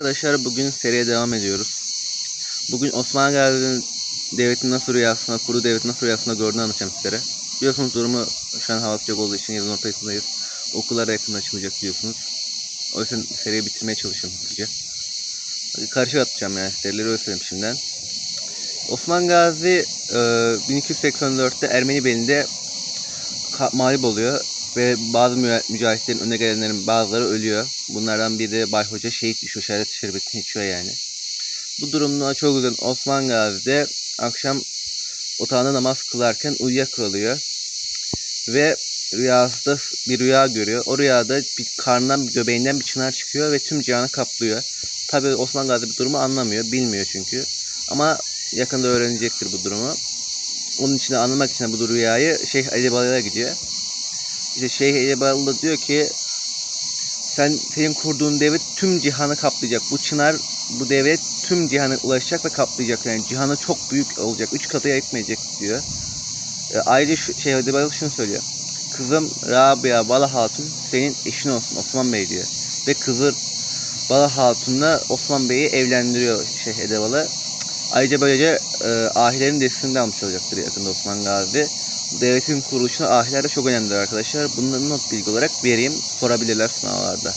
Arkadaşlar bugün seriye devam ediyoruz. Bugün Osman Gazi Devleti'nin nasıl rüyasına, kuru devletin nasıl rüyasına gördüğünü anlatacağım sizlere. Biliyorsunuz durumu şu an hava sıcak olduğu için yazın ortasındayız. Okullar yakın açılacak biliyorsunuz. O yüzden seriyi bitirmeye çalışıyorum hızlıca. Karşı atacağım yani serileri öyle söyleyeyim şimdiden. Osman Gazi e, 1284'te Ermeni belinde mağlup oluyor ve bazı müca- mücahitlerin önde gelenlerin bazıları ölüyor. Bunlardan biri de Bay Hoca şehit düşüyor, şehadet şerbetini içiyor yani. Bu durumda çok üzülen Osman Gazi de akşam otağında namaz kılarken uyuyakalıyor. Ve rüyasında bir rüya görüyor. O rüyada bir karnından, bir göbeğinden bir çınar çıkıyor ve tüm cihanı kaplıyor. Tabi Osman Gazi bu durumu anlamıyor, bilmiyor çünkü. Ama yakında öğrenecektir bu durumu. Onun için anlamak için bu rüyayı Şeyh Ali Balı'ya gidiyor. İşte Şeyh Ali Balı da diyor ki sen senin kurduğun devlet tüm cihanı kaplayacak. Bu çınar bu devlet tüm cihana ulaşacak ve kaplayacak. Yani cihanı çok büyük olacak. Üç katıya etmeyecek diyor. E, ayrıca şu, şey Ali Balı şunu söylüyor. Kızım Rabia Bala Hatun senin eşin olsun Osman Bey diyor. Ve kızı Bala Hatun'la Osman Bey'i evlendiriyor Şeyh Edebalı. Ayrıca böylece e, ahilerin desteğini de almış olacaktır yakında Osman Gazi. Devletin kuruluşuna ahiler de çok önemlidir arkadaşlar. Bunları not bilgi olarak vereyim. Sorabilirler sınavlarda.